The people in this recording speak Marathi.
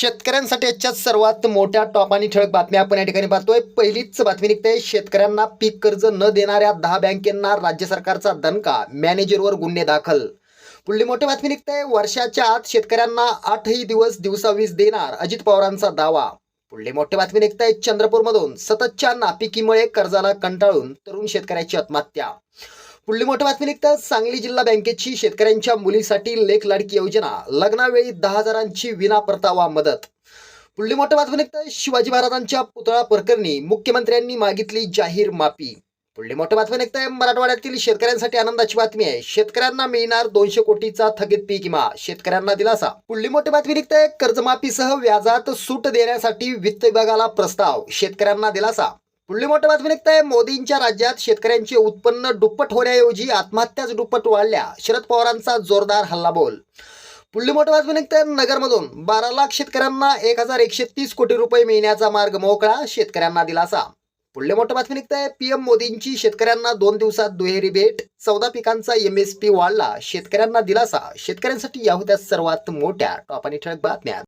शेतकऱ्यांसाठी आजच्या सर्वात मोठ्या टॉप आणि ठळक बातम्या आपण या ठिकाणी पाहतोय. पहिलीच बातमी निघते. शेतकऱ्यांना पीक कर्ज न देणाऱ्या दहा बँकेंना राज्य सरकारचा दणका मॅनेजरवर गुन्हे दाखल. पुढली मोठी बातमी निघते. वर्षाच्या आत शेतकऱ्यांना आठही दिवस दिवसा वीज देणार अजित पवारांचा दावा. पुढली मोठी बातमी निघते चंद्रपूरमधून. सततच्या नापिकीमुळे कर्जाला कंटाळून तरुण शेतकऱ्याची आत्महत्या. पुढली मोठी बातमी निघतं सांगली जिल्हा बँकेची शेतकऱ्यांच्या मुलीसाठी लेख लाडकी योजना. लग्नावेळी दहा हजारांची विना परतावा मदत. पुढली मोठी बातमी निघतं शिवाजी महाराजांच्या पुतळा प्रकरणी मुख्यमंत्र्यांनी मागितली जाहीर माफी. पुढली मोठी बातमी निघतंय मराठवाड्यातील शेतकऱ्यांसाठी आनंदाची बातमी आहे. शेतकऱ्यांना मिळणार दोनशे कोटीचा थकीत पीक विमा. शेतकऱ्यांना दिलासा. पुढली मोठी बातमी निघतंय कर्जमाफीसह व्याजात सूट देण्यासाठी वित्त विभागाला प्रस्ताव. शेतकऱ्यांना दिलासा. पुढली मोठं बातमी निघतंय मोदींच्या राज्यात शेतकऱ्यांचे उत्पन्न दुप्पट होण्याऐवजी आत्महत्याच दुप्पट वाढल्या. शरद पवारांचा जोरदार हल्लाबोल. पुढली मोठं बातमी आहे नगरमधून. बारा लाख शेतकऱ्यांना एक हजार एकशे तीस कोटी रुपये मिळण्याचा मार्ग मोकळा शेतकऱ्यांना दिलासा. पुढली मोठं बातमी निघतंय पीएम मोदींची शेतकऱ्यांना दोन दिवसात दुहेरी भेट. चौदा पिकांचा एमएसपी वाढला. शेतकऱ्यांना दिलासा. शेतकऱ्यांसाठी या होत्या सर्वात मोठ्या. टॉप आणि ठळक बातम्या.